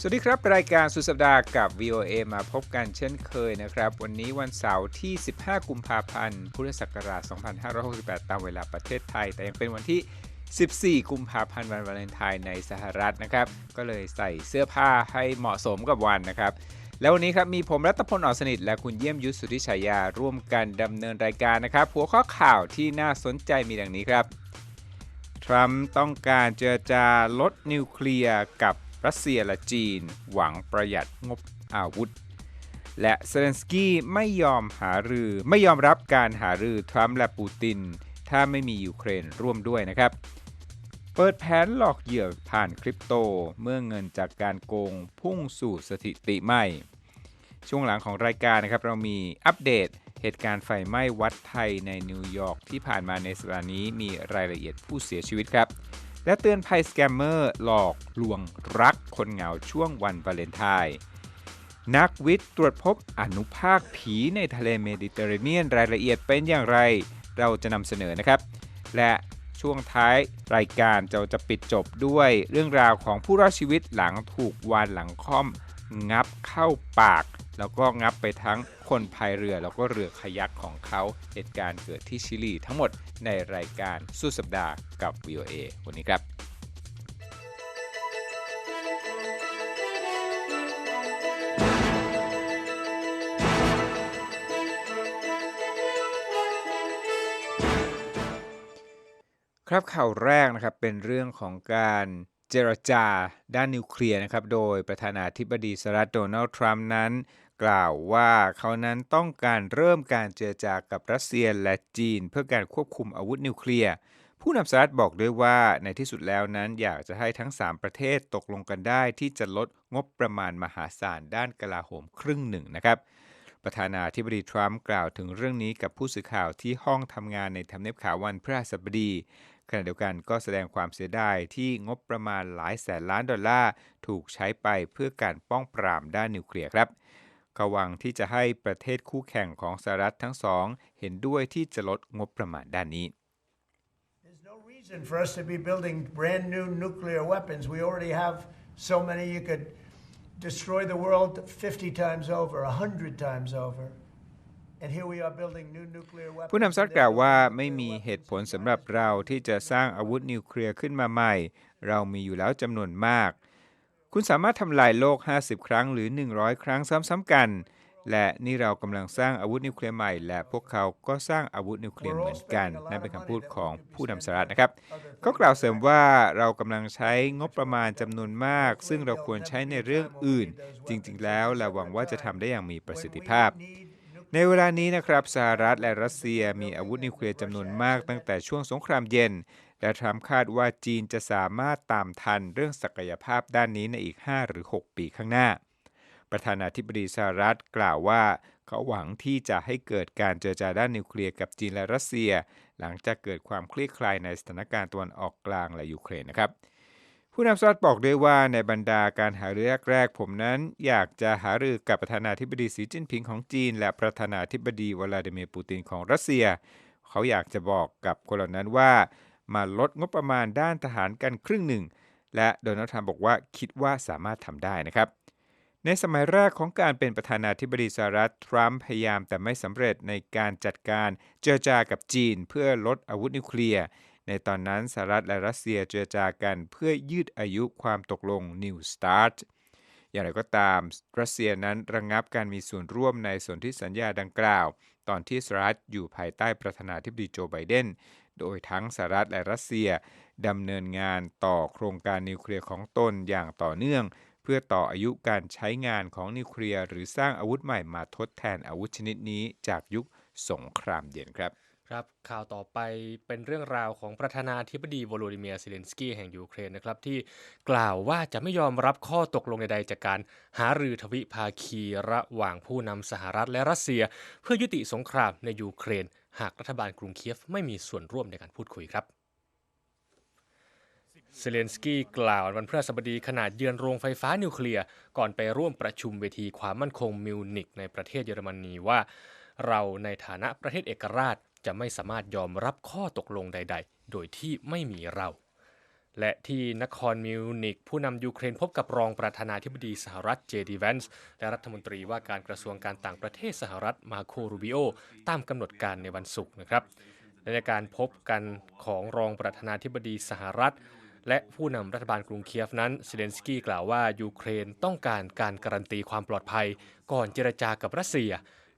สวัสดีครับ รายการสุดสัปดาห์กับ VOA มาพบกันเช่นเคยนะครับ วันนี้วันเสาร์ที่ 15 กุมภาพันธ์ พุทธศักราช 2568 ตามเวลาประเทศไทย แต่ยังเป็นวันที่ 14 กุมภาพันธ์วันวาเลนไทน์ในสหรัฐนะครับ ก็เลยใส่เสื้อผ้าให้เหมาะสมกับวันนะครับ แล้ววันนี้ครับมีผมรัตพลอ่อนสนิท และคุณเยี่ยมยุทธสุธิฉายาร่วมกันดำเนินรายการนะครับ หัวข้อข่าวที่น่าสนใจมีดังนี้ครับ ทรัมป์ต้องการเจรจาลดนิวเคลียร์กับ รัสเซียและจีน หวังประหยัดงบอาวุธ และเซเลนสกี้ไม่ยอมหารือไม่ยอมรับการหารือทรัมป์และปูติน ถ้าไม่มียูเครนร่วมด้วยนะครับ เปิดแผนหลอกเหยื่อผ่านคริปโต เมื่อเงินจากการโกงพุ่งสู่สถิติใหม่ ช่วงหลังของรายการนะครับ เรามีอัปเดตเหตุการณ์ไฟไหม้วัดไทยในนิวยอร์กที่ผ่านมาในสัปดาห์นี้มีรายละเอียดผู้เสียชีวิตครับ และเตือนภัยสแกมเมอร์หลอกลวงรักคนเหงาช่วงวันวาเลนไทน์นักวิทย์ตรวจพบอนุภาคผีในทะเลเมดิเตอร์เรเนียนรายละเอียดเป็นอย่างไร เราจะนำเสนอนะครับ และช่วงท้ายรายการเราจะปิดจบด้วยเรื่องราวของผู้รอดชีวิตหลังถูกวานหลังค่อม งับเข้าปาก แล้วก็งับไปทั้งคนพายเรือแล้วก็เรือคายักของเขาเหตุการณ์เกิดที่ชิลีทั้งหมดในรายการสุดสัปดาห์กับ VOA วันนี้ครับครับข่าวแรกนะครับเป็นเรื่องของการเจรจาด้านนิวเคลียร์นะครับโดยประธานาธิบดีสหรัฐโดนัลด์ทรัมป์นั้น กล่าวว่าเขานั้นต้องการเริ่มการเจรจากับรัสเซียและจีน เพื่อการควบคุมอาวุธนิวเคลียร์ ผู้นำสหรัฐบอกด้วยว่าในที่สุดแล้วนั้นอยากจะให้ทั้ง 3 ประเทศตกลงกันได้ที่จะลดงบประมาณมหาศาลด้านกลาโหมครึ่งหนึ่งนะครับประธานาธิบดีทรัมป์กล่าวถึงเรื่องนี้กับผู้สื่อข่าวที่ห้องทำงานในทำเนียบขาววันพฤหัสบดี ขณะเดียวกันก็แสดงความเสียดายที่งบประมาณหลายแสนล้านดอลลาร์ ถูกใช้ไปเพื่อการป้องปรามด้านนิวเคลียร์ครับ เขาหวังที่จะให้ประเทศคู่แข่งของสหรัฐทั้งสอง เห็นด้วยที่จะลดงบประมาณด้านนี้ There's no reason for us to be building brand new nuclear weapons. We already have so many you could destroy the world 50 times over, 100 times over. And here we are building new nuclear weapons. ผู้นำสหรัฐกล่าวว่าไม่มีเหตุผลสำหรับเราที่จะสร้างอาวุธนิวเคลียร์ขึ้นมาใหม่ เรามีอยู่แล้วจำนวนมาก คุณสามารถทำลายโลก 50 ครั้งหรือ 100 ครั้งซ้ำๆกัน และนี่เรากำลังสร้างอาวุธนิวเคลียร์ใหม่ และพวกเขาก็สร้างอาวุธนิวเคลียร์เหมือนกัน นั่นเป็นคำพูดของผู้นำสหรัฐนะครับก็กล่าวเสริมว่าเรากำลังใช้งบประมาณจำนวนมาก ซึ่งเราควรใช้ในเรื่องอื่น จริงๆ แล้วเราหวังว่าจะทำได้อย่างมีประสิทธิภาพในเวลานี้นะครับสหรัฐและรัสเซียมีอาวุธนิวเคลียร์จำนวนมากตั้งแต่ช่วงสงครามเย็น และทรัมป์คาดว่าจีนจะสามารถตามทันเรื่องศักยภาพด้านนี้ในอีก 5 หรือ 6 ปีข้างหน้า ประธานาธิบดีสหรัฐกล่าวว่า เขาหวังที่จะให้เกิดการเจรจาด้านนิวเคลียร์กับจีนและรัสเซีย หลังจากเกิดความคลี่คลายในสถานการณ์ตะวันออกกลางและยูเครนนะครับผู้นำสหรัฐบอกด้วยว่าในบรรดาการหารือแรกๆผมนั้นอยากจะหารือกับประธานาธิบดีสีจิ้นผิงของจีน และประธานาธิบดีวลาดิเมียร์ปูตินของรัสเซีย เขาอยากจะบอกกับคนเหล่านั้นว่า มาลดงบประมาณด้านทหารกันครึ่งหนึ่ง และโดนัลด์ทรัมป์บอกว่าคิดว่าสามารถทำได้นะครับในสมัยแรกของการเป็นประธานาธิบดีสหรัฐทรัมป์พยายามแต่ไม่สำเร็จในการจัดการเจรจากับจีน เพื่อลดอาวุธนิวเคลียร์ ในตอนนั้นสหรัฐและรัสเซียเจรจากันเพื่อยืดอายุความตกลง New START อย่างไรก็ตามรัสเซียนั้นระงงับการมีส่วนร่วมในสนธิสัญญาดังกล่าว ตอนที่สหรัฐอยู่ภายใต้ประธานาธิบดีโจไบเดน โดยทั้งสหรัฐและรัสเซียดำเนินงานต่อโครงการนิวเคลียร์ของตนอย่างต่อเนื่อง เพื่อต่ออายุการใช้งานของนิวเคลียร์หรือสร้างอาวุธใหม่มาทดแทนอาวุธชนิดนี้จากยุคสงครามเย็นครับ ครับข่าวต่อไปเป็นเรื่องราวของประธานาธิบดีโวโลดิเมียร์ซิเลนสกี้แห่งยูเครนนะครับที่กล่าวว่าจะไม่ยอมรับข้อตกลงใดๆจากการหารือทวิภาคีระหว่างผู้นำสหรัฐและรัสเซีย เพื่อยุติสงครามในยูเครน หากรัฐบาลกรุงเคียฟไม่มีส่วนร่วมในการพูดคุยครับเซเลนสกี้กล่าววันพฤหัสบดีขนาดเยือนโรงไฟฟ้านิวเคลียร์ก่อนไปร่วมประชุมเวทีความมั่นคงมิวนิกในประเทศเยอรมนีว่า เราในฐานะประเทศเอกราช จะไม่สามารถยอมรับข้อตกลงใด ๆ โดยที่ไม่มีเรา และที่นครมิวนิกผู้นำยูเครนพบกับรองประธานาธิบดีสหรัฐเจดีแวนส์และรัฐมนตรีว่าการกระทรวงการต่างประเทศสหรัฐมาโครูบิโอตามกำหนดการในวันศุกร์นะครับและในการพบกันของรองประธานาธิบดีสหรัฐ และผู้นำรัฐบาลกรุงเคียฟนั้นเซเลนสกี้กล่าวว่ายูเครนต้องการการการันตีความปลอดภัย ก่อนเจรจากับรัสเซีย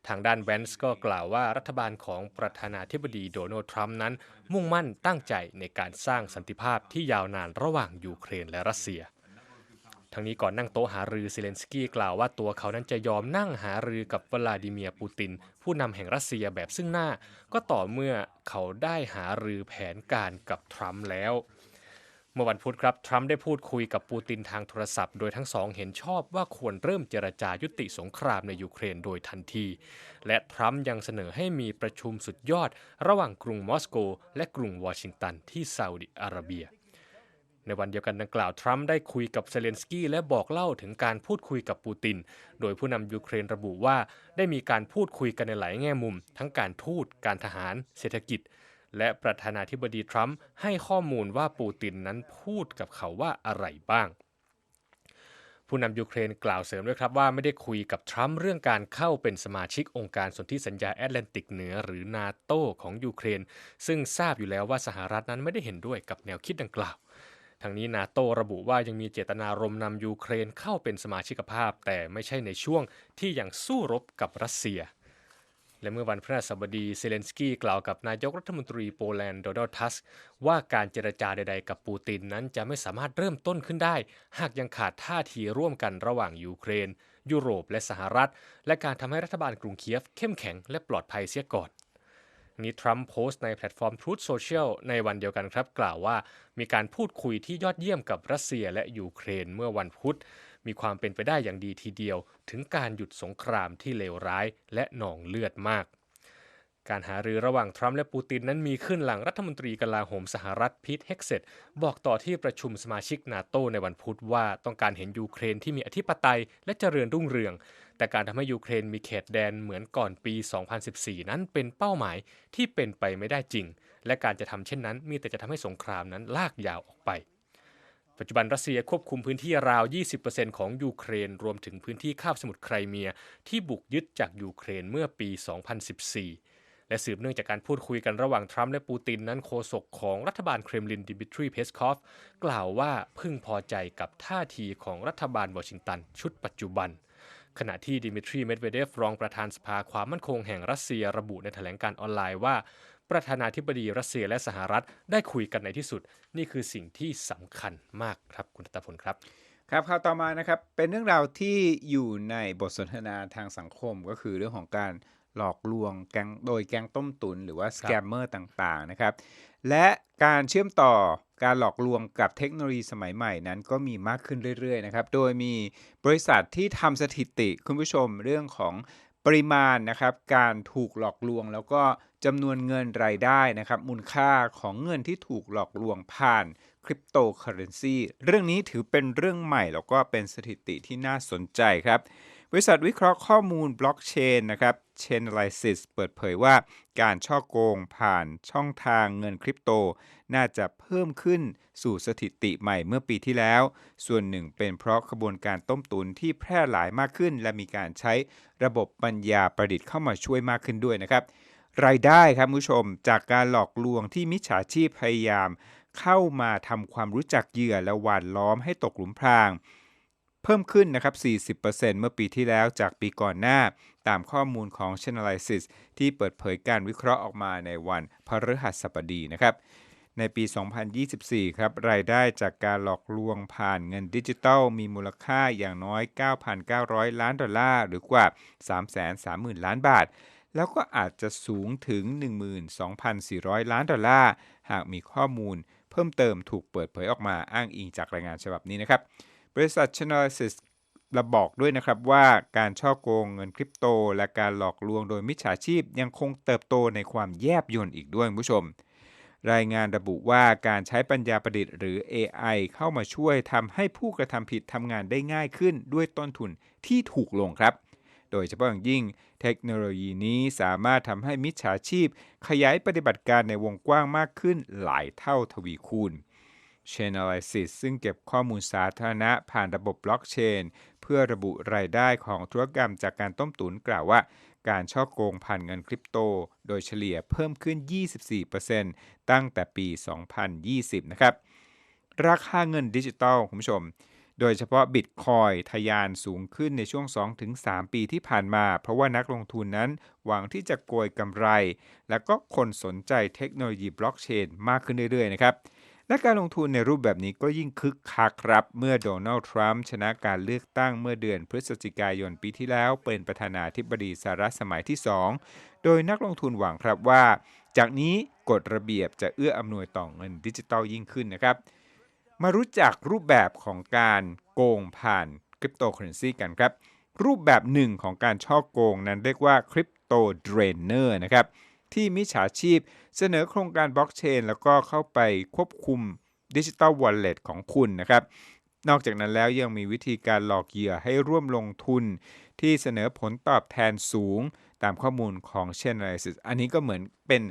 ทางด้านแวนส์ก็กล่าวว่ารัฐบาลของประธานาธิบดีโดนัลด์ทรัมป์นั้น มุ่งมั่นตั้งใจในการสร้างสันติภาพที่ยาวนานระหว่างยูเครนและรัสเซียทั้งนี้ก่อนนั่งโต๊ะหารือเซเลนสกี้กล่าวว่าตัวเขานั้นจะยอมนั่งหารือกับวลาดิเมียร์ปูติน ผู้นำแห่งรัสเซียแบบซึ่งหน้า ก็ต่อเมื่อเขาได้หารือแผนการกับทรัมป์แล้ว เมื่อวันพุธครับทรัมป์ได้พูดคุยกับปูตินทางโทรศัพท์ โดยทั้งสองเห็นชอบว่าควรเริ่มเจรจายุติสงครามในยูเครนโดยทันที และทรัมป์ยังเสนอให้มีประชุมสุดยอด ระหว่างกรุงมอสโก และกรุงวอชิงตันที่ซาอุดิอาระเบีย ในวันเดียวกันดังกล่าวทรัมป์ได้คุยกับเซเลนสกี้และบอกเล่าถึงการพูดคุยกับปูติน โดยผู้นำยูเครนระบุว่าได้มีการพูดคุยกันในหลายแง่มุม ทั้งการทูตการทหาร เศรษฐกิจ และประธานาธิบดีทรัมป์ให้ข้อมูลว่าปูตินนั้นพูดกับเขาว่าอะไรบ้าง ผู้นำยูเครนกล่าวเสริมด้วยครับว่าไม่ได้คุยกับทรัมป์เรื่องการเข้าเป็นสมาชิกองค์การสนธิสัญญาแอตแลนติกเหนือหรือนาโตของยูเครน ซึ่งทราบอยู่แล้วว่าสหรัฐนั้นไม่ได้เห็นด้วยกับแนวคิดดังกล่าวทางนี้นาโตระบุว่ายังมีเจตนารมนำยูเครนเข้าเป็นสมาชิกภาพ แต่ไม่ใช่ในช่วงที่ยังสู้รบกับรัสเซีย และเมื่อวันพฤหัสบดีเซเลนสกี้กล่าวกับนายกรัฐมนตรีโปแลนด์โดนัลด์ทัสว่าการเจรจาใดๆ กับปูตินนั้นจะไม่สามารถเริ่มต้นขึ้นได้ หากยังขาดท่าทีร่วมกันระหว่างยูเครน ยุโรปและสหรัฐ และการทำให้รัฐบาลกรุงเคียฟเข้มแข็งและปลอดภัยเสียก่อนนี้ทรัมป์โพสต์ในแพลตฟอร์ม Truth Social ในวันเดียวกันครับ กล่าวว่ามีการพูดคุยที่ยอดเยี่ยมกับรัสเซียและยูเครนเมื่อวันพุธ มีความเป็นไปได้อย่างดีทีเดียว ถึงการหยุดสงครามที่เลวร้ายและหนองเลือดมาก การหารือระหว่างทรัมป์และปูตินนั้นมีขึ้นหลังรัฐมนตรีกลาโหมสหรัฐพีทเฮกเซตบอกต่อที่ประชุมสมาชิกนาโตในวันพุธว่าต้องการเห็นยูเครนที่มีอธิปไตยและเจริญรุ่งเรือง แต่การทำให้ยูเครนมีเขตแดนเหมือนก่อนปี 2014 นั้นเป็นเป้าหมายที่เป็นไปไม่ได้จริง และการจะทำเช่นนั้น มีแต่จะทำให้สงครามนั้นลากยาวออกไป ปัจจุบันรัสเซียควบคุมพื้นที่ราว 20%ของยูเครน รวมถึงพื้นที่คาบสมุทรไครเมีย ที่บุกยึดจากยูเครนเมื่อปี 2014และสืบเนื่องจากการพูดคุยกันระหว่างทรัมป์และปูตินนั้นโฆษกของรัฐบาลเครมลินดิมิทรีเพสคอฟกล่าวว่าพึงพอใจกับท่าทีของรัฐบาลวอชิงตันชุดปัจจุบัน ขณะที่ดิมิทรีเมดเวเดฟรองประธานสภาความมั่นคงแห่งรัสเซียระบุในแถลงการออนไลน์ว่า ประธานาธิบดีรัสเซียและสหรัฐได้คุยกันในที่สุด นี่คือสิ่งที่สำคัญมากครับคุณตาพลครับครับข่าวต่อมานะครับเป็นเรื่องราวที่อยู่ในบทสนทนาทางสังคมก็คือเรื่องของการหลอกลวงแก๊งโดยแก๊งต้มตุนหรือว่าสแกมเมอร์ต่างๆนะครับ และการเชื่อมต่อการหลอกลวงกับเทคโนโลยีสมัยใหม่นั้นก็มีมากขึ้นเรื่อยๆนะครับ โดยมีบริษัทที่ทำสถิติคุณผู้ชมเรื่องของปริมาณนะครับ การถูกหลอกลวงแล้วก็ จำนวนเงินรายได้นะครับ มูลค่าของเงินที่ถูกหลอกลวงผ่านคริปโตเคอเรนซีเรื่องนี้ถือเป็นเรื่องใหม่ แล้วก็เป็นสถิติที่น่าสนใจครับ บริษัทวิเคราะห์ข้อมูลบล็อกเชนนะครับ Chainalysis เปิดเผยว่าการช่อโกงผ่านช่องทางเงินคริปโต น่าจะเพิ่มขึ้นสู่สถิติใหม่เมื่อปีที่แล้ว ส่วนหนึ่งเป็นเพราะขบวนการต้มตุนที่แพร่หลายมากขึ้น และมีการใช้ระบบปัญญาประดิษฐ์เข้ามาช่วยมากขึ้นด้วยนะครับ รายได้ครับคุณผู้ชม จากการหลอกลวงที่มิจฉาชีพพยายาม เข้ามาทำความรู้จักเหยื่อและหว่านล้อมให้ตกหลุมพราง เพิ่มขึ้นนะครับ 40%เมื่อปีที่แล้วจากปีก่อนหน้า ตามข้อมูลของ Chainalysis ที่เปิดเผยการวิเคราะห์ออกมาในวันพฤหัสบดีนะครับในปี 2024 ครับ รายได้จากการหลอกลวงผ่านเงินดิจิทัลมีมูลค่าอย่างน้อย 9,900 ล้านดอลลาร์ หรือกว่า 330,000 ล้านบาท แล้วก็อาจจะสูงถึง 12,400 ล้านดอลลาร์ หากมีข้อมูลเพิ่มเติมถูกเปิดเผยออกมาอ้างอิงจากรายงานฉบับนี้นะครับ บริษัท Chainalysis ระบอกด้วยนะครับว่าการช่อโกงเงินคริปโต และการหลอกลวงโดยมิจฉาชีพยังคงเติบโตในความแยบยลอีกด้วยผู้ชม รายงานระบุว่าการใช้ปัญญาประดิษฐ์หรือ AI เข้ามาช่วยทำให้ผู้กระทำผิดทำงานได้ง่ายขึ้นด้วยต้นทุนที่ถูกลงครับ โดยเฉพาะอย่างยิ่ง เทคโนโลยีนี้สามารถทำให้มิจฉาชีพ ขยายปฏิบัติการในวงกว้างมากขึ้นหลายเท่าทวีคูณ Chainalysis ซึ่งเก็บข้อมูลสาธารณะผ่านระบบบล็อกเชน เพื่อระบุรายได้ของธุรกรรมจากการต้มตุ๋นกล่าวว่า การช่อโกงผ่านเงินคริปโต โดยเฉลี่ยเพิ่มขึ้น 24%ตั้งแต่ปี 2020 นะครับ ราคาเงินดิจิตอลคุณผู้ชม โดยเฉพาะบิตคอยทะยานสูงขึ้นในช่วง 2-3 ปีที่ผ่านมา เพราะว่านักลงทุนนั้นหวังที่จะโกยกำไร และก็คนสนใจเทคโนโลยีบล็อกเชนมากขึ้นเรื่อยๆนะครับและการลงทุนในรูปแบบนี้ก็ยิ่งคึกคักครับ เมื่อโดนัลด์ทรัมป์ชนะการเลือกตั้งเมื่อเดือนพฤศจิกายนปีที่แล้ว เป็นประธานาธิบดีสหรัฐสมัยที่ 2 โดยนักลงทุนหวังครับว่า จากนี้กฎระเบียบจะเอื้ออำนวยต่อเงินดิจิทัลยิ่งขึ้นนะครับ มารู้จักรูปแบบของการโกงผ่านคริปโตเคอเรนซีกันครับ รูปแบบหนึ่งของการช่อโกงนั้นเรียกว่าคริปโตเดรนเนอร์นะครับ ที่มิจฉาชีพเสนอโครงการบล็อกเชนแล้วก็เข้าไปควบคุมดิจิ t a ลวอลเล็ตของคุณนะครับนอกจากนั้นแล้วยังมีวิธีการหลอกเหยื่อให้ร่วมลงทุน ที่เสนอผลตอบแทนสูงตามข้อมูลของ Chainalysis อันนี้ก็เหมือนเป็น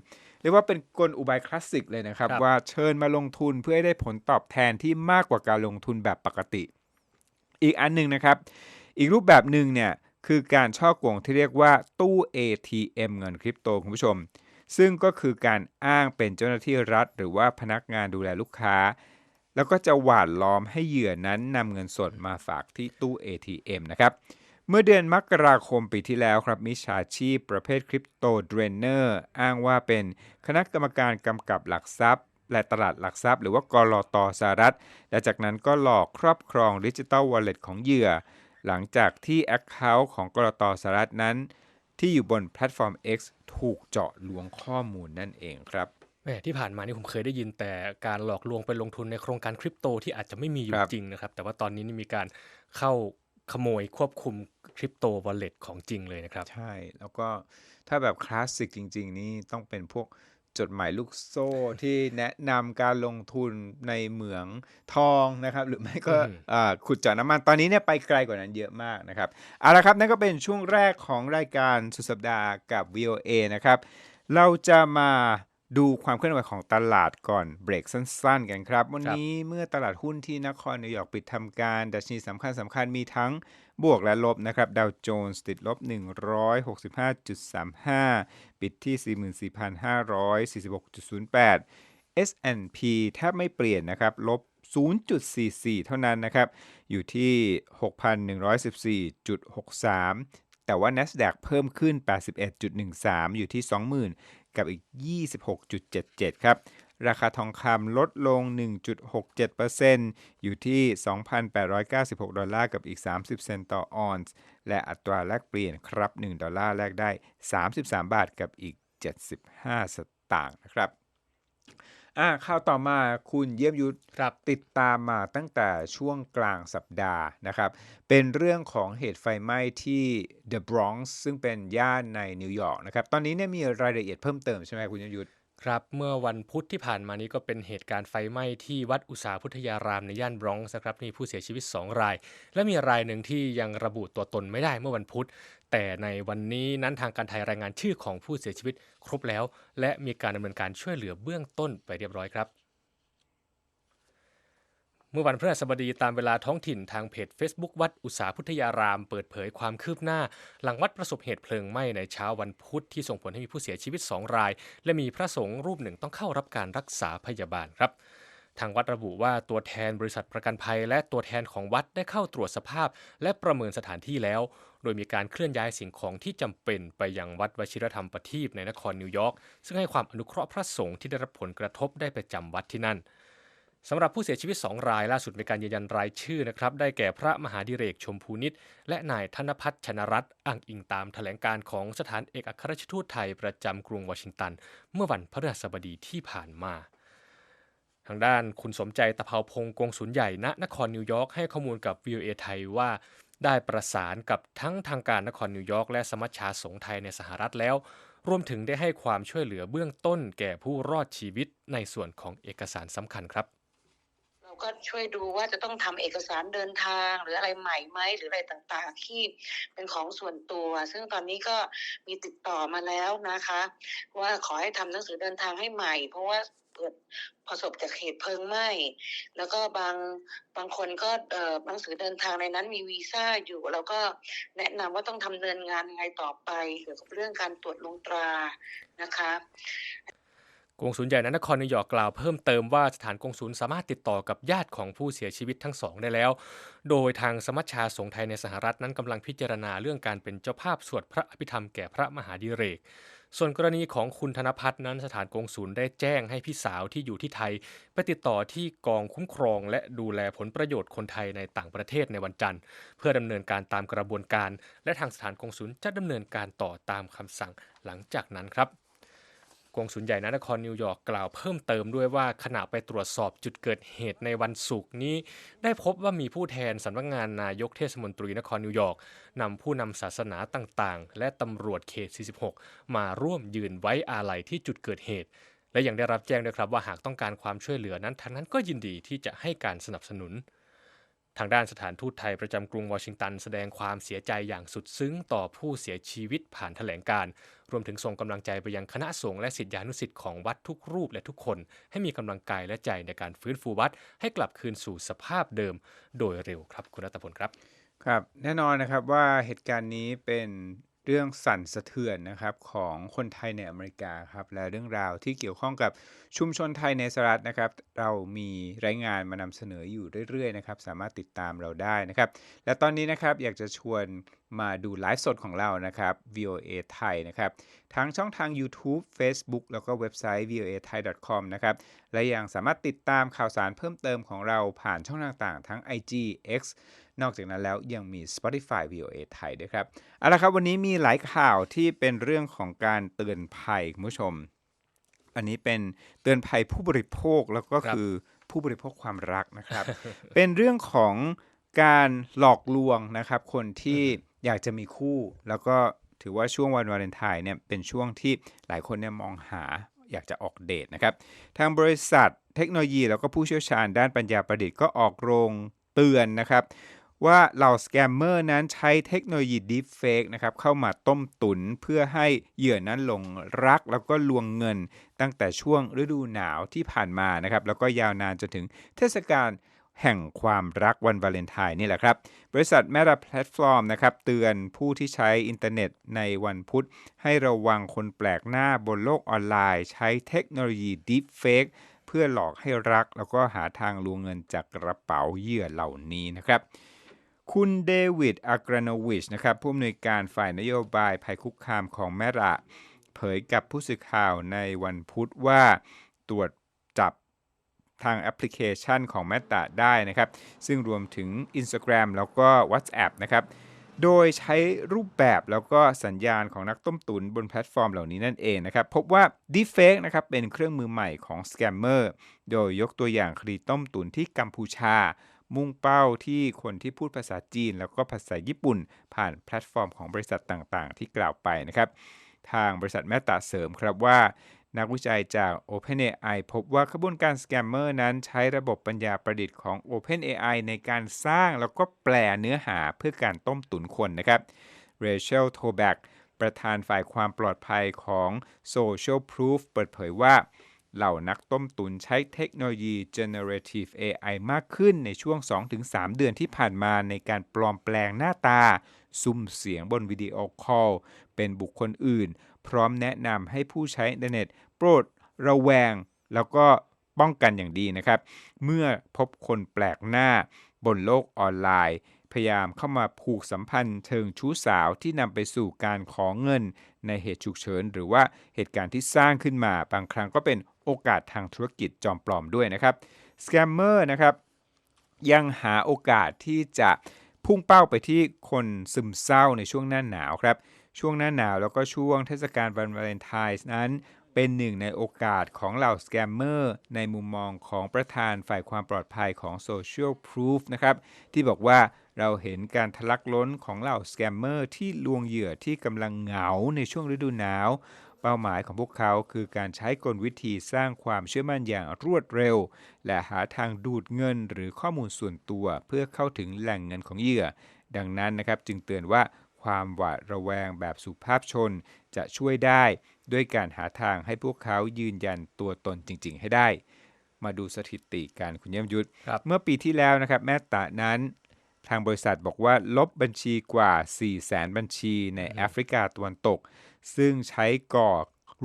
เรียกว่าเป็นกลอุบายคลาสสิกเลยนะครับครับ ว่าเชิญมาลงทุนเพื่อให้ได้ผลตอบแทนที่มากกว่าการลงทุนแบบปกติ อีกอันหนึ่งนะครับ อีกรูปแบบหนึ่งเนี่ยคือการช่อโกงที่เรียกว่าตู้ ATM เงินคริปโตคุณผู้ชม ซึ่งก็คือการอ้างเป็นเจ้าหน้าที่รัฐ หรือว่าพนักงานดูแลลูกค้า แล้วก็จะหวานล้อมให้เหยื่อนั้นนำเงินสดมาฝากที่ตู้ ATM นะครับ เมื่อเดือนมกราคมปีที่แล้วครับมิจฉาชีพประเภทคริปโตเดรนเนอร์อ้างว่าเป็นคณะกรรมการกำกับหลักทรัพย์ และตลาดหลักทรัพย์ หรือว่ากรอตสหรัฐ และจากนั้นก็หลอกครอบครองดิจิ t a ลวอลเล็ตของเหยื่อ หลังจากที่ Account ของกรอตสหรัฐนั้น ที่อยู่บนแพลตฟอร์ม X ถูกเจาะลวงข้อมูลนั่นเองครับแหมที่ผ่านมานี่ผมเคยได้ยินแต่การหลอกลวงไปลงทุนในโครงการคริปโตที่อาจจะไม่มีอยู่ครับจริงนะครับ แต่ว่าตอนนี้นี่มีการเข้า ขโมยควบคุมคริปโตวอลเล็ตของจริงเลยนะครับ ใช่ แล้วก็ถ้าแบบคลาสสิกจริง ๆ นี่ต้องเป็นพวกจดหมายลูกโซ่ที่แนะนำการลงทุนในเหมืองทองนะครับ หรือไม่ก็อืมอ่าขุดเจาะน้ำมันตอนนี้เนี่ยไปไกลกว่านั้นเยอะมากนะครับเอาละครับนั่นก็เป็นช่วงแรกของรายการสุดสัปดาห์กับ VOA นะครับ เราจะมา ดูความเคลื่อนไหวของตลาดก่อนเบรกสั้น ๆ กันครับ วันนี้เมื่อตลาดหุ้นที่นครนิวยอร์กปิดทำการ ดัชนีสำคัญสำคัญมีทั้งบวกและลบนะครับดาวโจนส์ติดลบ 165.35 ปิดที่ 44,546.08 S&P แทบไม่เปลี่ยนนะครับ ลบ 0.44 เท่านั้นนะครับ อยู่ที่ 6,114.63 แต่ว่า NASDAQ เพิ่มขึ้น 81.13 อยู่ที่ 20,000 กับอีก 26.77 ครับ ราคาทองคำลดลง 1.67%อยู่ที่ 2,896 ดอลลาร์กับอีก 30 เซนต์ต่อออนซ์ และอัตราแลกเปลี่ยนครับ 1 ดอลลาร์แลกได้ 33 บาทกับอีก 75 สตางค์นะครับ อ่าข่าวต่อมาคุณเยี่ยมยุทธครับติดตามมาตั้งแต่ช่วงกลางสัปดาห์นะครับ เป็นเรื่องของเหตุไฟไหม้ที่ The Bronx ซึ่งเป็นย่านในนิวยอร์กนะครับ ตอนนี้เนี่ยมีรายละเอียดเพิ่มเติมใช่ไหมคุณยมยุทธครับเมื่อวันพุธที่ผ่านมานี้ก็เป็นเหตุการณ์ไฟไหม้ที่วัดอุตสาหพุทธยารามในย่านบรอนซ์นะครับมีผู้เสียชีวิต 2 ราย และมีรายหนึ่งที่ยังระบุตัวตนไม่ได้เมื่อวันพุธ แต่ในวันนี้นั้นทางการไทยรายงานชื่อของผู้เสียชีวิตครบแล้ว และมีการดำเนินการช่วยเหลือเบื้องต้นไปเรียบร้อยครับ เมื่อวันพฤหัสบดีตามเวลาท้องถิ่นทางเพจ Facebook วัดอุตสาพุทธยาราม เปิดเผยความคืบหน้า หลังวัดประสบเหตุเพลิงไหม้ในเช้าวันพุธที่ส่งผลให้มีผู้เสียชีวิต 2 ราย และมีพระสงฆ์รูปหนึ่งต้องเข้ารับการรักษาพยาบาลครับทางวัดระบุว่าตัวแทนบริษัทประกันภัย และตัวแทนของวัดได้เข้าตรวจสภาพ และประเมินสถานที่แล้ว โดยมีการเคลื่อนย้ายสิ่งของที่จำเป็นไปยังวัดวชิรธรรมประทีปในนครนิวยอร์กซึ่งให้ความอนุเคราะห์พระสงฆ์ที่ได้รับผลกระทบได้ไปจำวัดที่นั่นสำหรับผู้เสียชีวิต 2 รายล่าสุดมีการยืนยันรายชื่อนะครับได้แก่พระมหาดิเรกชมพูนิตและนายธนพัฒน์ชนรัตน์อ้างอิงตามแถลงการของสถานเอกอัครราชทูตไทยประจำกรุงวอชิงตัน เมื่อวันพฤหัสบดีที่ผ่านมาทางด้านคุณสมใจตะเภาพงกงศูนย์ใหญ่ณนครนิวยอร์กให้ข้อมูลกับ VOA ไทยว่า ได้ประสานกับทั้งทางการนครนิวยอร์กและสมัชชาสงฆ์ไทยในสหรัฐแล้ว รวมถึงได้ให้ความช่วยเหลือเบื้องต้นแก่ผู้รอดชีวิตในส่วนของเอกสารสำคัญครับ Now, ก็ช่วยดูว่าจะต้องทำเอกสารเดินทางหรืออะไรใหม่ไหมหรืออะไรต่างๆ ที่เป็นของส่วนตัว ซึ่งตอนนี้ก็มีติดต่อมาแล้วนะคะ ว่าขอให้ทำหนังสือเดินทางให้ใหม่ เพราะว่า เกิดประสบจากเหตุเพลิงไหม้แล้วก็บางบางคนก็เอ่อหนังสือเดินทางในนั้นมีวีซ่าอยู่แล้วก็แนะนำว่าต้องทำเนินงานยังไงต่อไปเกี่ยวกับเรื่องการตรวจลงตรานะคะกงสุลใหญ่นนครนิวยอร์กกล่าวเพิ่มเติมว่าสถานกงสุลสามารถติดต่อกับญาติของผู้เสียชีวิตทั้งสองได้แล้ว โดยทางสมัชชาสงฆ์ไทยในสหรัฐนั้นกำลังพิจารณาเรื่องการเป็นเจ้าภาพสวดพระอภิธรรมแก่พระมหาดิเรก ส่วนกรณีของคุณธนพัฒน์นั้นสถานกงสุลได้แจ้งให้พี่สาวที่อยู่ที่ไทย ไปติดต่อที่กองคุ้มครอง และดูแลผลประโยชน์คนไทยในต่างประเทศในวันจันทร์ เพื่อดำเนินการตามกระบวนการ และทางสถานกงสุลจะดำเนินการต่อตามคำสั่งหลังจากนั้นครับ กงสุลใหญ่นครนิวยอร์กกล่าวเพิ่มเติมด้วยว่าขณะไปตรวจสอบจุดเกิดเหตุในวันศุกร์นี้ ได้พบว่ามีผู้แทนสำนักงานนายกเทศมนตรีนครนิวยอร์กนำผู้นำศาสนาต่างๆ และตำรวจเขต 46 มาร่วมยืนไว้อาลัยที่จุดเกิดเหตุ และยังได้รับแจ้งด้วยครับว่าหากต้องการความช่วยเหลือนั้นทางนั้นก็ยินดีที่จะให้การสนับสนุน ทางด้านสถานทูตไทยประจำกรุงวอชิงตันแสดงความเสียใจอย่างสุดซึ้งต่อผู้เสียชีวิตผ่านแถลงการ์รวมถึงส่งกำลังใจไปยังคณะสงฆ์และศิษยานุศิษย์ของวัดทุกรูปและทุกคน ให้มีกำลังกายและใจในการฟื้นฟูวัด ให้กลับคืนสู่สภาพเดิมโดยเร็วครับคุณรัตพลครับ ครับ แน่นอนนะครับว่าเหตุการณ์นี้เป็น เรื่องสั่นสะเทือนนะครับของคนไทยในอเมริกาครับและเรื่องราวที่เกี่ยวข้องกับชุมชนไทยในสหรัฐนะครับ เรามีรายงานมานำเสนออยู่เรื่อยๆนะครับสามารถติดตามเราได้นะครับ และตอนนี้นะครับอยากจะชวนมาดูไลฟ์สดของเรานะครับ VOA ไทยนะครับทั้งช่องทาง YouTube Facebook แล้วก็เว็บไซต์ voa thai com นะครับและยังสามารถติดตามข่าวสารเพิ่มเติมของเราผ่านช่องต่างๆทั้ง IG X นอกจากนั้นแล้วยังมี Spotify VOA ไทยด้วยครับเอาละครับวันนี้มีหลายข่าวที่เป็นเรื่องของการเตือนภัยคุณผู้ชม อันนี้เป็นเตือนภัยผู้บริโภคแล้วก็ครับคือผู้บริโภคความรักนะครับ เป็นเรื่องของการหลอกลวงนะครับคนที่อยากจะมีคู่ แล้วก็ถือว่าช่วงวันวาเลนไทน์เนี่ยเป็นช่วงที่หลายคนเนี่ยมองหาอยากจะออกเดทนะครับ ทางบริษัทเทคโนโลยีแล้วก็ผู้เชี่ยวชาญด้านปัญญาประดิษฐ์ก็ออกโรงเตือนนะครับ ว่าเหล่าสแกมเมอร์นั้นใช้เทคโนโลยี Deepfake นะครับเข้ามาต้มตุนเพื่อให้เหยื่อนั้นหลงรักแล้วก็ลวงเงิน ตั้งแต่ช่วงฤดูหนาวที่ผ่านมานะครับแล้วก็ยาวนานจนถึงเทศกาลแห่งความรักวันวาเลนไทน์นี่แหละครับ บริษัท Meta Platform นะครับเตือนผู้ที่ใช้อินเทอร์เน็ตในวันพุธ ให้ระวังคนแปลกหน้าบนโลกออนไลน์ ใช้เทคโนโลยี Deepfake เพื่อหลอกให้รัก แล้วก็หาทางลวงเงินจากกระเป๋าเหยื่อเหล่านี้นะครับ คุณเดวิดอักรานวิชนะครับผู้อำนวยการฝ่ายนโยบายภัยคุกคามของแมระ เผยกับผู้สื่อข่าวในวันพุธว่าตรวจจับทางแอปพลิเคชันของ Meta ได้นะครับ ซึ่งรวมถึง Instagram แล้วก็ WhatsApp นะครับ โดยใช้รูปแบบแล้วก็สัญญาณของนักต้มตุนบนแพลตฟอร์มเหล่านี้นั่นเองนะครับ พบว่า Deepfake นะครับเป็นเครื่องมือใหม่ของสแกมเมอร์โดยยกตัวอย่างคดีต้มตุนที่กัมพูชา มุ่งเป้าที่คนที่พูดภาษาจีน แล้วก็ภาษาญี่ปุ่น ผ่านแพลตฟอร์มของบริษัทต่างๆ ที่กล่าวไปนะครับ ทางบริษัทแมตตาเสริมครับว่า นักวิจัยจาก OpenAI พบว่าขบวนการสแกมเมอร์นั้นใช้ระบบปัญญาประดิษฐ์ของ OpenAI ในการสร้างแล้วก็แปลเนื้อหาเพื่อการต้มตุ๋นคนนะครับเรเชลโทแบกประธานฝ่ายความปลอดภัยของ Social Proof เปิดเผยว่า เหล่านักต้มตุนใช้เทคโนโลยี generative AI มากขึ้นในช่วง 2-3 เดือนที่ผ่านมาในการปลอมแปลงหน้าตา ซุ่มเสียงบนวิดีโอคอล เป็นบุคคลอื่น พร้อมแนะนำให้ผู้ใช้อินเทอร์เน็ต โปรดระแวง แล้วก็ป้องกันอย่างดีนะครับ เมื่อพบคนแปลกหน้าบนโลกออนไลน์ พยายามเข้ามาผูกสัมพันธ์เชิงชู้สาวที่นำไปสู่การขอเงินในเหตุฉุกเฉิน หรือว่าเหตุการณ์ที่สร้างขึ้นมาบางครั้งก็เป็น โอกาสทางธุรกิจจอมปลอมด้วยนะครับสแกมเมอร์นะครับยังหาโอกาสที่จะพุ่งเป้าไปที่คนซึมเศร้าในช่วงหน้าหนาวครับ ช่วงหน้าหนาวแล้วก็ช่วงเทศกาลวันวาเลนไทน์นั้นเป็นหนึ่งในโอกาสของเหล่าสแกมเมอร์ในมุมมองของประธานฝ่ายความปลอดภัยของ Social Proof นะครับ ที่บอกว่าเราเห็นการทะลักล้นของเหล่าสแกมเมอร์ที่ลวงเหยื่อที่กำลังเหงาในช่วงฤดูหนาว เป้าหมายของพวกเขาคือการใช้กลวิธีสร้างความเชื่อมั่นอย่างรวดเร็ว และหาทางดูดเงินหรือข้อมูลส่วนตัว เพื่อเข้าถึงแหล่งเงินของเหยื่อ ดังนั้นนะครับจึงเตือนว่าความหวาดระแวงแบบสุภาพชนจะช่วยได้ ด้วยการหาทางให้พวกเขายืนยันตัวตนจริง ๆ ให้ได้ มาดูสถิติการคุณเยี่ยมยุทธครับเมื่อปีที่แล้วนะครับแม่ตะนั้นทางบริษัทบอกว่าลบบัญชีกว่า 4 0 0แสนบัญชีในแอฟริกาตะวันตก ซึ่งใช้ก่อ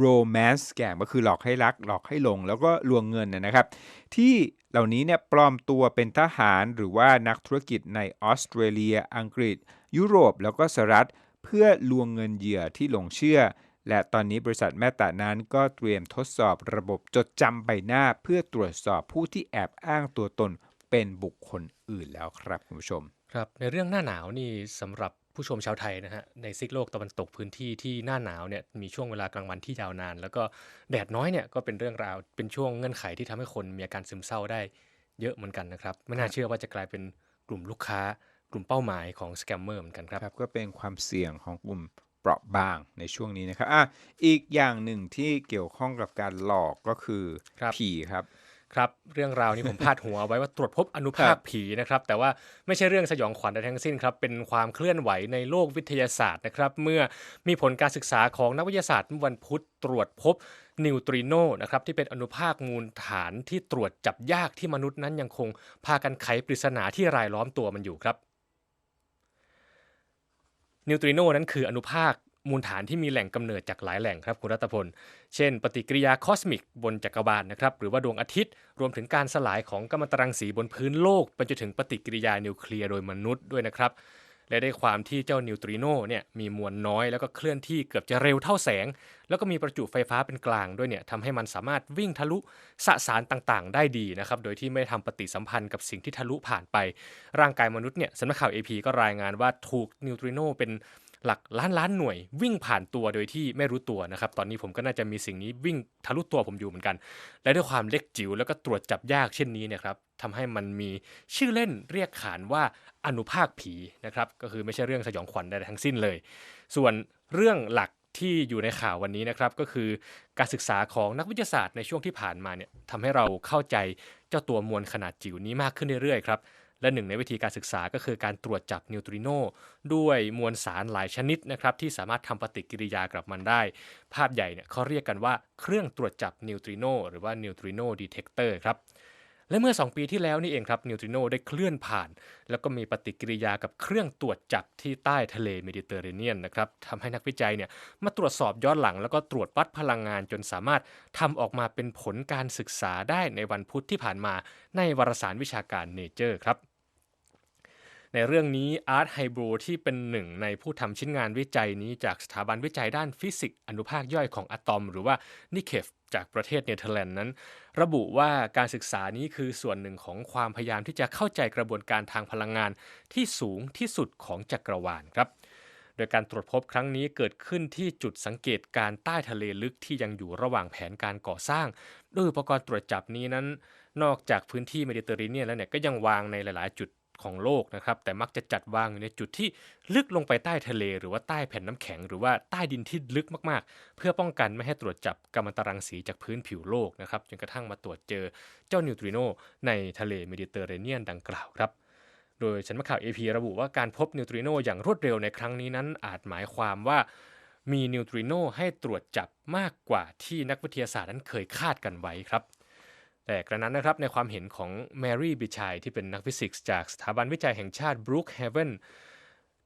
romance scam ก็คือหลอกให้รัก หลอกให้หลง แล้วก็ลวงเงินนะครับ ที่เหล่านี้เนี่ยปลอมตัวเป็นทหารหรือว่านักธุรกิจในออสเตรเลีย อังกฤษ ยุโรป แล้วก็สหรัฐ เพื่อลวงเงินเหยื่อที่หลงเชื่อ และตอนนี้บริษัทแม่ตะนั้นก็เตรียมทดสอบระบบจดจำใบหน้า เพื่อตรวจสอบผู้ที่แอบอ้างตัวตนเป็นบุคคลอื่นแล้วครับคุณผู้ชม ครับในเรื่องหน้าหนาวนี่สำหรับ ผู้ชมชาวไทยนะฮะในซีกโลกตะวันตกพื้นที่ที่หน้าหนาวเนี่ยมีช่วงเวลากลางวันที่ยาวนาน แล้วก็แดดน้อยเนี่ยก็เป็นเรื่องราวเป็นช่วงเงื่อนไขที่ทำให้คนมีอาการซึมเศร้าได้เยอะเหมือนกันนะครับไม่น่าเชื่อว่าจะกลายเป็นกลุ่มลูกค้ากลุ่มเป้าหมายของสแกมเมอร์เหมือนกันครับครับ ก็เป็นความเสี่ยงของกลุ่มเปราะบางในช่วงนี้นะครับอะอีกอย่างหนึ่งที่เกี่ยวข้องกับการหลอกก็คือครับผีครับ ครับเรื่องราวนี้ผมพาดหัวเอาไว้ว่าตรวจพบอนุภาคผีนะครับแต่ว่าไม่ใช่เรื่องสยองขวัญใดทั้งสิ้นครับเป็นความเคลื่อนไหวในโลกวิทยาศาสตร์นะครับเมื่อมีผลการศึกษาของนักวิทยาศาสตร์เมื่อวันพุธตรวจพบนิวตริโนนะครับที่เป็นอนุภาคมูลฐานที่ตรวจจับยากที่มนุษย์นั้นยังคงพากันไขปริศนาที่รายล้อมตัวมันอยู่ครับนิวตริโนนั้นคืออนุภาค มูลฐานที่มีแหล่งกำเนิดจากหลายแหล่งครับคุณรัตพล เช่น ปฏิกิริยาคอสมิกบนจักรวาลนะครับหรือว่าดวงอาทิตย์ รวมถึงการสลายของกัมมันตรังสีบนพื้นโลกไปจนถึงปฏิกิริยานิวเคลียร์โดยมนุษย์ด้วยนะครับและได้ความที่เจ้านิวตริโนเนี่ยมีมวลน้อยแล้วก็เคลื่อนที่เกือบจะเร็วเท่าแสง แล้วก็มีประจุไฟฟ้าเป็นกลางด้วยเนี่ยทำให้มันสามารถวิ่งทะลุสสารต่างๆ ได้ดีนะครับโดยที่ไม่ทำปฏิสัมพันธ์กับสิ่งที่ทะลุผ่านไป ร่างกายมนุษย์เนี่ยสำนักข่าว AP ก็รายงานว่าถูกนิวตริโนเป็น หลักล้านล้านหน่วยวิ่งผ่านตัวโดยที่ไม่รู้ตัวนะครับ ตอนนี้ผมก็น่าจะมีสิ่งนี้วิ่งทะลุตัวผมอยู่เหมือนกัน และด้วยความเล็กจิ๋วแล้วก็ตรวจจับยากเช่นนี้เนะครับทำให้มันมีชื่อเล่นเรียกขานว่าอนุภาคผีนะครับ ก็คือไม่ใช่เรื่องสยองขวัญใดทั้งสิ้นเลย ส่วนเรื่องหลักที่อยู่ในข่าววันนี้นะครับก็คือการศึกษาของนักวิทยาศาสตร์ในช่วงที่ผ่านมาเนี่ยทำให้เราเข้าใจเจ้าตัวมวลขนาดจิ๋วนี้มากขึ้นเรื่อยๆครับ และหนึ่งในวิธีการศึกษาก็คือการตรวจจับนิวตริโนด้วยมวลสารหลายชนิดนะครับที่สามารถทำปฏิกิริยากับมันได้ ภาพใหญ่เนี่ยเขาเรียกกันว่าเครื่องตรวจจับนิวตริโนหรือว่านิวตริโนดีเทคเตอร์ครับและเมื่อ 2 ปีที่แล้วนี่เองครับนิวตริโนได้เคลื่อนผ่าน แล้วก็มีปฏิกิริยากับเครื่องตรวจจับที่ใต้ทะเลเมดิเตอร์เรเนียนนะครับทำให้นักวิจัยเนี่ยมาตรวจสอบย้อนหลัง แล้วก็ตรวจวัดพลังงานจนสามารถทำออกมาเป็นผลการศึกษาได้ในวันพุธที่ผ่านมาในวารสารวิชาการเนเจอร์ครับ ในเรื่องนี้อาร์ตไฮบรูที่เป็นหนึ่งในผู้ทำชิ้นงานวิจัยนี้จากสถาบันวิจัยด้านฟิสิกส์อนุภาคย่อยของอะตอม หรือว่านิเคฟจากประเทศเนเธอร์แลนด์นั้น ระบุว่าการศึกษานี้คือส่วนหนึ่งของความพยายามที่จะเข้าใจกระบวนการทางพลังงานที่สูงที่สุดของจักรวาลครับโดยการตรวจพบครั้งนี้เกิดขึ้นที่จุดสังเกตการใต้ทะเลลึกที่ยังอยู่ระหว่างแผนการก่อสร้างโดยอุปกรณ์ตรวจจับนี้นั้น นอกจากพื้นที่เมดิเตอร์เรเนียนแล้วเนี่ยก็ยังวางในหลาย ๆ จุด ของโลกนะครับ แต่มักจะจัดวางอยู่ในจุดที่ลึกลงไปใต้ทะเล หรือว่าใต้แผ่นน้ำแข็ง หรือว่าใต้ดินที่ลึกมากๆ เพื่อป้องกันไม่ให้ตรวจจับกัมมันตรังสีจากพื้นผิวโลกนะครับจนกระทั่งมาตรวจเจอเจ้านิวตริโนในทะเลเมดิเตอร์เรเนียนดังกล่าวครับโดยสำนักข่าว AP ระบุว่าการพบนิวตริโนอย่างรวดเร็วในครั้งนี้นั้น อาจหมายความว่ามีนิวตริโนให้ตรวจจับมากกว่าที่นักวิทยาศาสตร์นั้นเคยคาดกันไว้ครับ แต่กระนั้นนะครับในความเห็นของแมรี่บิชัยที่เป็นนักฟิสิกส์จากสถาบันวิจัยแห่งชาติบรูคเฮเวน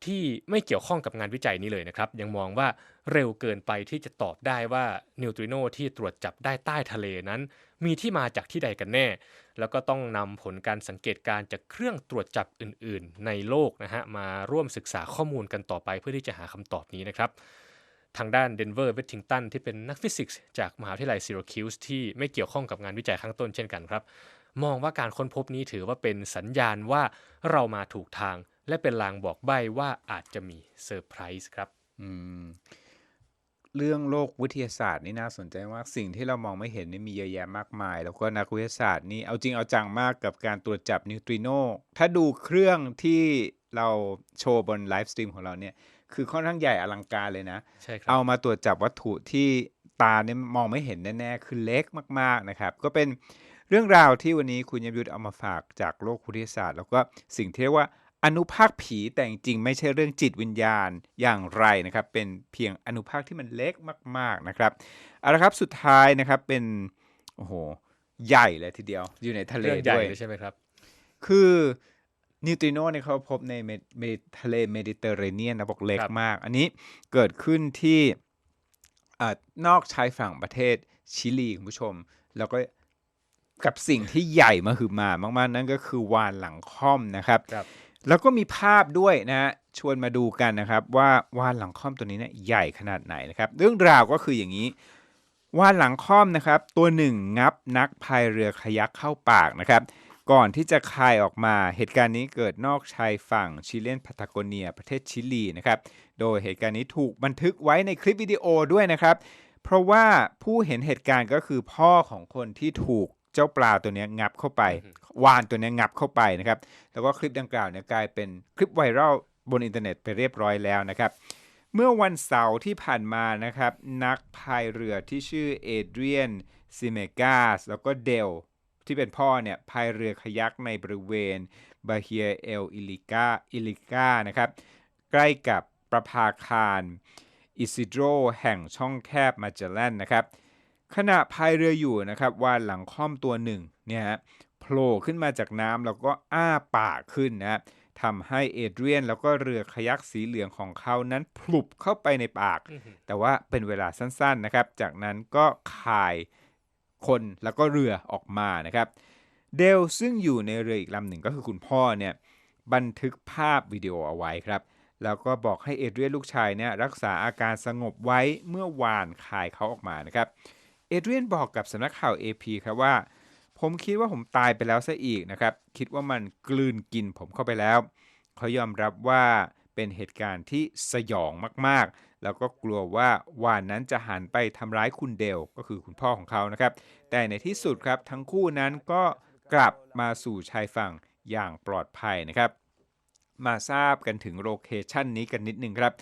ที่ไม่เกี่ยวข้องกับงานวิจัยนี้เลยนะครับ ยังมองว่าเร็วเกินไปที่จะตอบได้ว่านิวตริโนที่ตรวจจับได้ใต้ทะเลนั้น มีที่มาจากที่ใดกันแน่ แล้วก็ต้องนำผลการสังเกตการณ์จากเครื่องตรวจจับอื่น ๆ ในโลกนะฮะมาร่วมศึกษาข้อมูลกันต่อไปเพื่อที่จะหาคำตอบนี้นะครับ ทางด้านเดนเวอร์เว t ติงตันที่เป็นนักฟิสิกส์จากมหาวิทยาลัยซิโรคิวส์ที่ไม่เกี่ยวข้องกับงานวิจัยข้างต้นเช่นกันครับ มองว่าการค้นพบนี้ถือว่าเป็นสัญญาณว่าเรามาถูกทาง และเป็นลางบอกใบ้ว่าอาจจะมีเซอร์ไพรส์ครับอืมเรื่องโลกวิทยาศาสตร์นี่น่าสนใจมากสิ่งที่เรามองไม่เห็นนี่มีเยอะแยะมากมาย แล้วก็นักวิทยาศาสตร์นี่เอาจริงเอาจังมากกับการตรวจจับนิวตริโนถ้าดูเครื่องที่เราโชว์บนไลฟ์สตรีมของเราเนี่ย คือค่อนข้างใหญ่อลังการเลยนะใช่ครัเอามาตรวจจับวัตถุที่ตาเนี่ยมองไม่เห็นแน่ๆ คือเล็กมากๆนะครับ ก็เป็นเรื่องราวที่วันนี้คุณยมยุทธเอามาฝากจากโลกวิทยาศาสตร์ แล้วก็สิ่งที่เรียกว่าอนุภาคผีแต่จริงๆไม่ใช่เรื่องจิตวิญญาณอย่างไรนะครับ เป็นเพียงอนุภาคที่มันเล็กมาก ๆนะครับเอาละครับสุดท้ายนะครับเป็นโอ้โหใหญ่เลยทีเดียวอยู่ในทะเลเรื่องใหญ่ด้วยเลยใช่ไหมครับ คือ นิวตริโนเนี่ยเขาพบในเมดเมดทะเลเมดิเตอร์เรเนียนนะบอกเล็กครับมาก อันนี้เกิดขึ้นที่เอ่อนอกชายฝั่งประเทศชิลีคุณผู้ชม แล้วก็กับสิ่งที่ใหญ่มาคือมามากๆ นั่นก็คือวานหลังค่อมนะครับครับแล้วก็มีภาพด้วยนะฮะชวนมาดูกันนะครับ ว่าวานหลังค่อมตัวนี้เนี่ยใหญ่ขนาดไหนนะครับ เรื่องราวก็คืออย่างนี้วานหลังค่อมนะครับ ตัวหนึ่งงับนักพายเรือคายักเข้าปากนะครับ ก่อนที่จะคายออกมาเหตุการณ์นี้เกิดนอกชายฝั่งชิเลนพาตาโกเนีย ประเทศชิลีนะครับโดยเหตุการณ์นี้ถูกบันทึกไว้ในคลิปวิดีโอด้วยนะครับ เพราะว่าผู้เห็นเหตุการณ์ก็คือพ่อของคนที่ถูกเจ้าปลาตัวเนี้ยงับเข้าไป วานตัวเนี้ยงับเข้าไปนะครับแล้วก็คลิปดังกล่าวเนี่ยกลายเป็นคลิปไวรัลบนอินเทอร์เน็ตไปเรียบร้อยแล้วนะครับเมื่อวันเสาร์ที่ผ่านมานะครับ นักพายเรือที่ชื่อเอเดรียนซิเมกาสแล้วก็เดล ที่เป็นพ่อเนี่ยพายเรือคายักในบริเวณบาเฮียเอลอิลิกาอิลิกานะครับใกล้กับประภาคารอิซิโดรแห่งช่องแคบมาเจลแลนนะครับขณะพายเรืออยู่นะครับวานหลังค่อมตัวหนึ่งเนี่ยฮะโผล่ขึ้นมาจากน้ำแล้วก็อ้าปากขึ้นนะครับทำให้เอเดรียนแล้วก็เรือคายักสีเหลืองของเขานั้นพลุบเข้าไปในปาก แต่ว่าเป็นเวลาสั้นๆนะครับ จากนั้นก็คาย คนแล้วก็เรือออกมานะครับ เดลซึ่งอยู่ในเรืออีกลำหนึ่งก็คือคุณพ่อเนี่ยบันทึกภาพวิดีโอเอาไว้ครับ แล้วก็บอกให้เอเดรียนลูกชายเนี่ยรักษาอาการสงบไว้เมื่อวานคายเขาออกมานะครับ เอเดรียนบอกกับสำนักข่าว AP ครับว่า ผมคิดว่าผมตายไปแล้วซะอีกนะครับ คิดว่ามันกลืนกินผมเข้าไปแล้ว เขายอมรับว่าเป็นเหตุการณ์ที่สยองมากๆ แล้วก็กลัวว่าวานนั้นจะหันไปทำร้ายคุณเดลก็คือคุณพ่อของเขานะครับ แต่ในที่สุดครับทั้งคู่นั้นก็กลับมาสู่ชายฝั่งอย่างปลอดภัยนะครับ มาทราบกันถึงโลเคชันนี้กันนิดหนึ่งครับ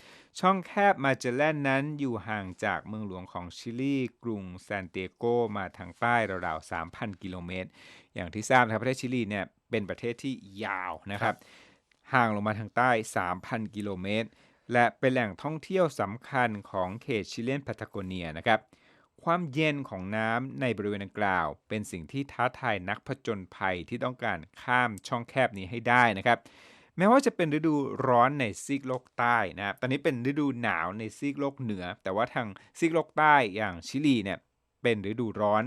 ช่องแคบมาเจลแลนนั้นอยู่ห่างจากเมืองหลวงของชิลีกรุงซานเตียโกมาทางใต้ราวๆ 3,000 กิโลเมตร อย่างที่ทราบนะครับประเทศชิลีเนี่ยเป็นประเทศที่ยาวนะครับ ห่างลงมาทางใต้ 3,000 กิโลเมตร และเป็นแหล่งท่องเที่ยวสำคัญของเขตชิเลนพาตาโกเนียนะครับ ความเย็นของน้ำในบริเวณดังกล่าว เป็นสิ่งที่ท้าทายนักผจญภัยที่ต้องการข้ามช่องแคบนี้ให้ได้นะครับแม้ว่าจะเป็นฤดูร้อนในซีกโลกใต้นะครับ ตอนนี้เป็นฤดูหนาวในซีกโลกเหนือ แต่ว่าทางซีกโลกใต้อย่างชิลีเนี่ยเป็นฤดูร้อน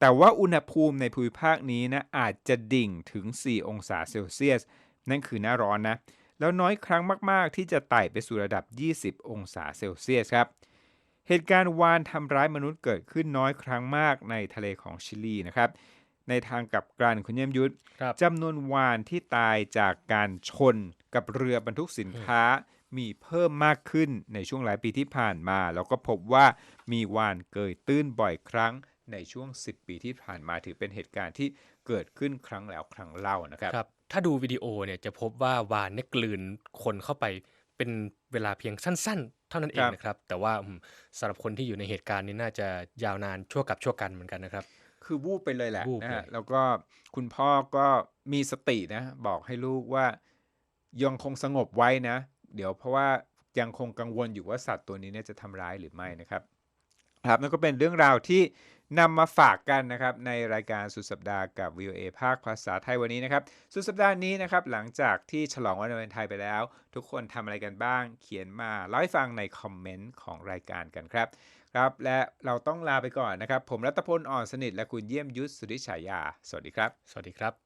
แต่ว่าอุณหภูมิในภูมิภาคนี้นะอาจจะดิ่งถึง 4 องศาเซลเซียส นั่นคือหน้าร้อนนะ แล้วน้อยครั้งมาก ๆ ที่จะไต่ไปสู่ระดับ 20 องศาเซลเซียสครับ เหตุการณ์วานทำร้ายมนุษย์เกิดขึ้นน้อยครั้งมากในทะเลของชิลีนะครับ ในทางกลับกันคุณเยี่ยมยุทธครับจำนวนวานที่ตายจากการชนกับเรือบรรทุกสินค้ามีเพิ่มมากขึ้นในช่วงหลายปีที่ผ่านมา แล้วก็พบว่ามีวานเกยตื้นบ่อยครั้งในช่วง 10 ปีที่ผ่านมาถือเป็นเหตุการณ์ที่เกิดขึ้นครั้งแล้วครั้งเล่านะครับครับ ถ้าดูวิดีโอเนี่ยจะพบว่าวานเนี่ยกลืนคนเข้าไปเป็นเวลาเพียงสั้น ๆ เท่านั้นเองครับ นะครับ แต่ว่าอืมสำหรับคนที่อยู่ในเหตุการณ์นี้น่าจะยาวนานชั่วกับชั่วกันเหมือนกันนะครับ คือวูบไปเลยแหละวูบนะฮะเลยแล้วก็คุณพ่อก็มีสตินะ บอกให้ลูกว่ายังคงสงบไว้นะ เดี๋ยวเพราะว่ายังคงกังวลอยู่ว่าสัตว์ตัวนี้เนี่ยจะทำร้ายหรือไม่นะครับ ครับนั่นก็เป็นเรื่องราวที่ นำมาฝากกันนะครับในรายการสุดสัปดาห์กับ VOA ภาคภาษาไทยวันนี้นะครับ สุดสัปดาห์นี้นะครับหลังจากที่ฉลองวันวาเลนไทน์ไปแล้ว ทุกคนทำอะไรกันบ้าง เขียนมาเล่าให้ฟังในคอมเมนต์ของรายการกันครับครับ และเราต้องลาไปก่อนนะครับ ผมรัตพลอ่อนสนิทและคุณเยี่ยมยุทธสุริฉายา สวัสดีครับ สวัสดีครับ